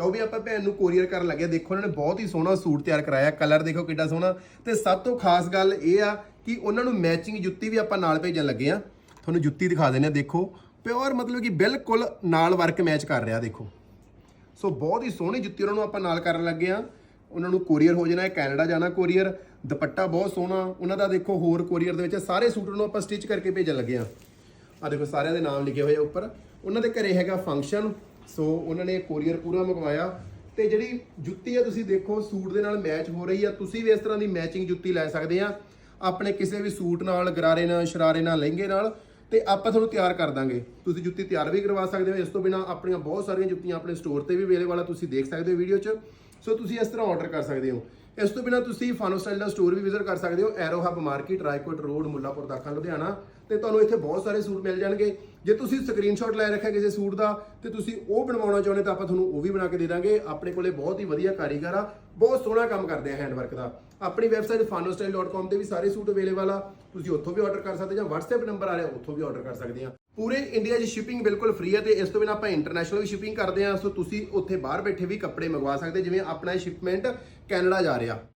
ਲਓ ਵੀ ਆਪਾਂ ਭੈਣ ਨੂੰ ਕੋਰੀਅਰ ਕਰਨ ਲੱਗੇ ਦੇਖੋ, ਉਹਨਾਂ ਨੇ ਬਹੁਤ ਹੀ ਸੋਹਣਾ ਸੂਟ ਤਿਆਰ ਕਰਾਇਆ। ਕਲਰ ਦੇਖੋ ਕਿੱਡਾ ਸੋਹਣਾ। ਤੇ ਸਭ ਤੋਂ ਖਾਸ ਗੱਲ ਇਹ ਆ ਕਿ ਉਹਨਾਂ ਨੂੰ ਮੈਚਿੰਗ ਜੁੱਤੀ ਵੀ ਆਪਾਂ ਨਾਲ ਭੇਜਣ ਲੱਗੇ ਆ ਤੁਹਾਨੂੰ ਜੁੱਤੀ ਦਿਖਾ ਦਿੰਦੇ ਆ ਦੇਖੋ। ਪਿਓਰ ਮਤਲਬ ਕਿ ਬਿਲਕੁਲ ਨਾਲ ਵਰਕ ਮੈਚ ਕਰ ਰਿਹਾ, ਦੇਖੋ। ਸੋ ਬਹੁਤ ਹੀ ਸੋਹਣੀ ਜੁੱਤੀ ਉਹਨਾਂ ਨੂੰ ਆਪਾਂ ਨਾਲ ਕਰਨ ਲੱਗੇ ਆ ਉਹਨਾਂ ਨੂੰ ਕੋਰੀਅਰ ਹੋ ਜਾਣਾ ਹੈ ਕੈਨੇਡਾ ਜਾਣਾ ਕੋਰੀਅਰ ਦੁਪੱਟਾ ਬਹੁਤ ਸੋਹਣਾ। ਉਹਨਾਂ ਦਾ ਦੇਖੋ ਹੋਰ ਕੋਰੀਅਰ ਦੇ ਵਿੱਚ ਸਾਰੇ ਸੂਟ ਨੂੰ ਆਪਾਂ ਸਟਿਚ ਕਰਕੇ ਭੇਜਣ ਲੱਗੇ ਆ ਆ ਦੇਖੋ, ਸਾਰਿਆਂ ਦੇ ਨਾਮ ਲਿਖੇ ਹੋਏ ਆ ਉੱਪਰ। ਉਹਨਾਂ ਦੇ ਘਰੇ ਹੈਗਾ ਫੰਕਸ਼ਨ ਸੋ ਉਹਨਾਂ ਨੇ ਕੋਰੀਅਰ ਪੂਰਾ ਮੰਗਵਾਇਆ। ਤੇ ਜਿਹੜੀ ਜੁੱਤੀ ਆ ਤੁਸੀਂ ਦੇਖੋ, ਸੂਟ ਦੇ ਨਾਲ ਮੈਚ ਹੋ ਰਹੀ ਆ। ਤੁਸੀਂ ਵੀ ਇਸ ਤਰ੍ਹਾਂ ਦੀ ਮੈਚਿੰਗ ਜੁੱਤੀ ਲੈ ਸਕਦੇ ਆ। ਆਪਣੇ ਕਿਸੇ ਵੀ ਸੂਟ ਨਾਲ, ਗਰਾਰੇ ਨਾਲ, ਸ਼ਰਾਰੇ ਨਾਲ, ਲਹਿੰਗੇ ਨਾਲ। ਤੇ ਆਪਾਂ ਤੁਹਾਨੂੰ ਤਿਆਰ ਕਰ ਦਾਂਗੇ। ਤੁਸੀਂ ਜੁੱਤੀ ਤਿਆਰ ਵੀ ਕਰਵਾ ਸਕਦੇ ਹੋ। ਇਸ ਤੋਂ ਬਿਨਾ ਆਪਣੀਆਂ ਬਹੁਤ ਸਾਰੀਆਂ ਜੁੱਤੀਆਂ ਆਪਣੇ ਸਟੋਰ ਤੇ ਵੀ ਅਵੇਲੇਬਲ ਆ। ਤੁਸੀਂ ਦੇਖ ਸਕਦੇ ਹੋ ਵੀਡੀਓ 'ਚ। ਸੋ ਤੁਸੀਂ ਇਸ ਤਰ੍ਹਾਂ ਆਰਡਰ ਕਰ ਸਕਦੇ ਹੋ। ਇਸ ਤੋਂ ਬਿਨਾ ਤੁਸੀਂ ਫਾਨੋ ਸਟਾਈਲ ਦਾ ਸਟੋਰ ਵੀ ਵਿਜ਼ਿਟ ਕਰ ਸਕਦੇ ਹੋ। Aero hub market Raikot road Mullanpur Dakha, Ludhiana. ਤੇ ਤੁਹਾਨੂੰ ਇੱਥੇ ਬਹੁਤ ਸਾਰੇ ਸੂਟ ਮਿਲ ਜਾਣਗੇ। ਜੇ ਤੁਸੀਂ ਸਕਰੀਨਸ਼ਾਟ ਲੈ ਰੱਖਿਆ ਕਿਸੇ ਸੂਟ ਦਾ, ਤੇ ਤੁਸੀਂ ਉਹ ਬਣਵਾਉਣਾ ਚਾਹੁੰਦੇ ਤਾਂ ਆਪਾਂ ਤੁਹਾਨੂੰ ਉਹ ਵੀ ਬਣਾ ਕੇ ਦੇ ਦਾਂਗੇ। ਆਪਣੇ ਕੋਲੇ ਬਹੁਤ ਹੀ ਵਧੀਆ ਕਾਰੀਗਰ ਆ, ਬਹੁਤ ਸੋਹਣਾ ਕੰਮ ਕਰਦੇ ਆ ਹੈਂਡਵਰਕ ਦਾ। ਆਪਣੀ ਵੈਬਸਾਈਟ fanostyle.com ਤੇ ਵੀ ਸਾਰੇ ਸੂਟ ਅਵੇਲੇਬਲ ਆ। ਤੁਸੀਂ ਉੱਥੋਂ ਵੀ ਆਰਡਰ ਕਰ ਸਕਦੇ ਜਾਂ WhatsApp ਨੰਬਰ ਆ ਰਿਹਾ, ਉੱਥੋਂ ਵੀ ਆਰਡਰ ਕਰ ਸਕਦੇ ਆ। ਪੂਰੇ ਇੰਡੀਆ 'ਚ ਸ਼ਿਪਿੰਗ ਬਿਲਕੁਲ ਫ੍ਰੀ ਹੈ ਤੇ ਇਸ ਤੋਂ ਬਿਨਾਂ ਆਪਾਂ ਇੰਟਰਨੈਸ਼ਨਲ ਵੀ ਸ਼ਿਪਿੰਗ ਕਰਦੇ ਆ। ਸੋ ਤੁਸੀਂ ਉੱਥੇ ਬਾਹਰ ਬੈਠੇ ਵੀ ਕੱਪੜੇ ਮੰਗਵਾ ਸਕਦੇ, ਜਿਵੇਂ ਆਪਣਾ ਸ਼ਿਪਮੈਂਟ ਕੈਨੇਡਾ ਜਾ ਰਿਹਾ।